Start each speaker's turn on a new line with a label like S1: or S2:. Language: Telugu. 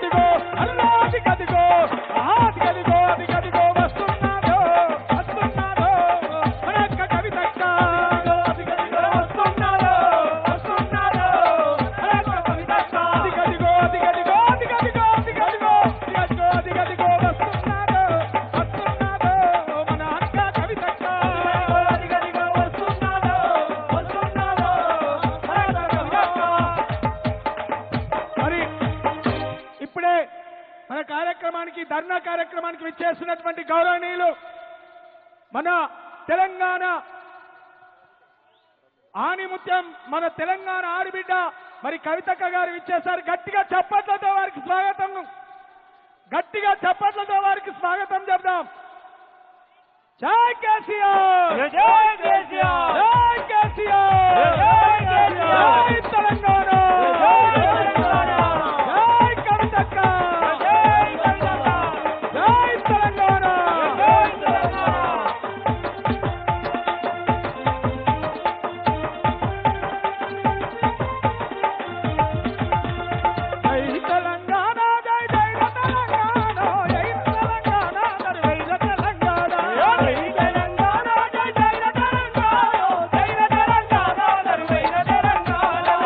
S1: the road. మన కార్యక్రమానికి ధర్నా కార్యక్రమానికి విచ్చేస్తున్నటువంటి గౌరవనీయులు మన తెలంగాణ ఆణిముత్యం మన తెలంగాణ ఆడిబిడ్డ మరి కవితక్క గారు ఇచ్చేశారు గట్టిగా చప్పట్లతో వారికి స్వాగతం. గట్టిగా చప్పట్లతో వారికి స్వాగతం చెప్దాం. జై కేసీఆర్!